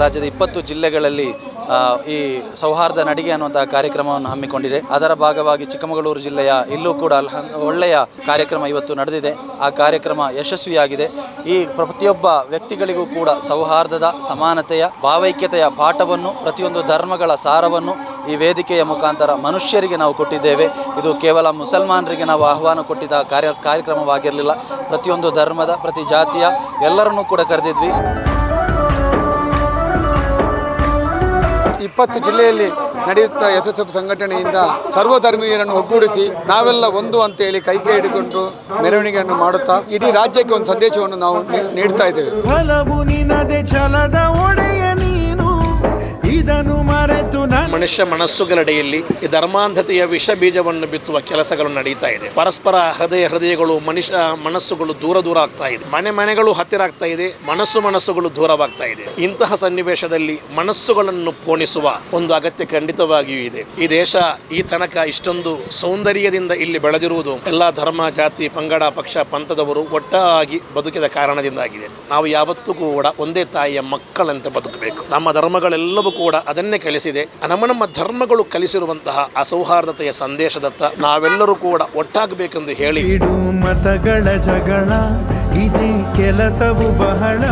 ರಾಜ್ಯದ ಇಪ್ಪತ್ತು ಜಿಲ್ಲೆಗಳಲ್ಲಿ ಈ ಸೌಹಾರ್ದ ನಡಿಗೆ ಅನ್ನುವಂತಹ ಕಾರ್ಯಕ್ರಮವನ್ನು ಹಮ್ಮಿಕೊಂಡಿದೆ. ಅದರ ಭಾಗವಾಗಿ ಚಿಕ್ಕಮಗಳೂರು ಜಿಲ್ಲೆಯ ಇಲ್ಲೂ ಕೂಡ ಒಳ್ಳೆಯ ಕಾರ್ಯಕ್ರಮ ಇವತ್ತು ನಡೆದಿದೆ. ಆ ಕಾರ್ಯಕ್ರಮ ಯಶಸ್ವಿಯಾಗಿದೆ. ಈ ಪ್ರತಿಯೊಬ್ಬ ವ್ಯಕ್ತಿಗಳಿಗೂ ಕೂಡ ಸೌಹಾರ್ದದ, ಸಮಾನತೆಯ, ಭಾವೈಕ್ಯತೆಯ ಪಾಠವನ್ನು, ಪ್ರತಿಯೊಂದು ಧರ್ಮಗಳ ಸಾರವನ್ನು ಈ ವೇದಿಕೆಯ ಮುಖಾಂತರ ಮನುಷ್ಯರಿಗೆ ನಾವು ಕೊಟ್ಟಿದ್ದೇವೆ. ಇದು ಕೇವಲ ಮುಸಲ್ಮಾನರಿಗೆ ನಾವು ಆಹ್ವಾನ ಕೊಟ್ಟಿದ್ದ ಕಾರ್ಯ, ಕಾರ್ಯಕ್ರಮವಾಗಿರಲಿಲ್ಲ. ಪ್ರತಿಯೊಂದು ಧರ್ಮದ, ಪ್ರತಿ ಜಾತಿಯ ಎಲ್ಲರನ್ನೂ ಕೂಡ ಕರೆದಿದ್ವಿ. ಇಪ್ಪತ್ತು ಜಿಲ್ಲೆಯಲ್ಲಿ ನಡೆಯುತ್ತಾ ಎಸ್ ಎಸ್ ಎಫ್ ಸಂಘಟನೆಯಿಂದ ಸರ್ವಧರ್ಮೀಯರನ್ನು ಒಗ್ಗೂಡಿಸಿ ನಾವೆಲ್ಲ ಒಂದು ಅಂತೇಳಿ ಕೈ ಕೈ ಹಿಡಿಕೊಂಡು ಮೆರವಣಿಗೆಯನ್ನು ಮಾಡುತ್ತಾ ಇಡೀ ರಾಜ್ಯಕ್ಕೆ ಒಂದು ಸಂದೇಶವನ್ನು ನಾವು ನೀಡ್ತಾ ಇದ್ದೇವೆ. ಮನುಷ್ಯ ಮನಸ್ಸುಗಳೆಡೆಯಲ್ಲಿ ಈ ಧರ್ಮಾಂಧತೆಯ ವಿಷ ಬೀಜವನ್ನು ಬಿತ್ತುವ ಕೆಲಸಗಳು ನಡೀತಾ ಇದೆ. ಪರಸ್ಪರ ಹೃದಯ ಹೃದಯಗಳು ಮನುಷ್ಯ ಮನಸ್ಸುಗಳು ದೂರ ದೂರ ಆಗ್ತಾ ಇದೆ. ಮನೆ ಮನೆಗಳು ಹತ್ತಿರ ಆಗ್ತಾ ಇದೆ, ಮನಸ್ಸು ಮನಸ್ಸುಗಳು ದೂರವಾಗ್ತಾ ಇದೆ. ಇಂತಹ ಸನ್ನಿವೇಶದಲ್ಲಿ ಮನಸ್ಸುಗಳನ್ನು ಪೋಣಿಸುವ ಒಂದು ಅಗತ್ಯ ಖಂಡಿತವಾಗಿಯೂ ಇದೆ. ಈ ದೇಶ ಈ ತನಕ ಇಷ್ಟೊಂದು ಸೌಂದರ್ಯದಿಂದ ಇಲ್ಲಿ ಬೆಳೆದಿರುವುದು ಎಲ್ಲ ಧರ್ಮ, ಜಾತಿ, ಪಂಗಡ, ಪಕ್ಷ, ಪಂಥದವರು ಒಟ್ಟಾಗಿ ಬದುಕಿದ ಕಾರಣದಿಂದಾಗಿದೆ. ನಾವು ಯಾವತ್ತೂ ಕೂಡ ಒಂದೇ ತಾಯಿಯ ಮಕ್ಕಳಂತೆ ಬದುಕಬೇಕು. ನಮ್ಮ ಧರ್ಮಗಳೆಲ್ಲವೂ ಕೂಡ ಅದನ್ನೇ ಕಲಿಸಿದೆ. ನಮ್ಮ ನಮ್ಮ ಧರ್ಮಗಳು ಕಲಿಸಿರುವಂತಹ ಅಸೌಹಾರ್ದತೆಯ ಸಂದೇಶದತ್ತ ನಾವೆಲ್ಲರೂ ಕೂಡ ಒಟ್ಟಾಗಬೇಕೆಂದು ಹೇಳಿ. ಮತಗಳ ಜಗಳ ಇದೇ ಕೆಲಸವು ಬಹಳ.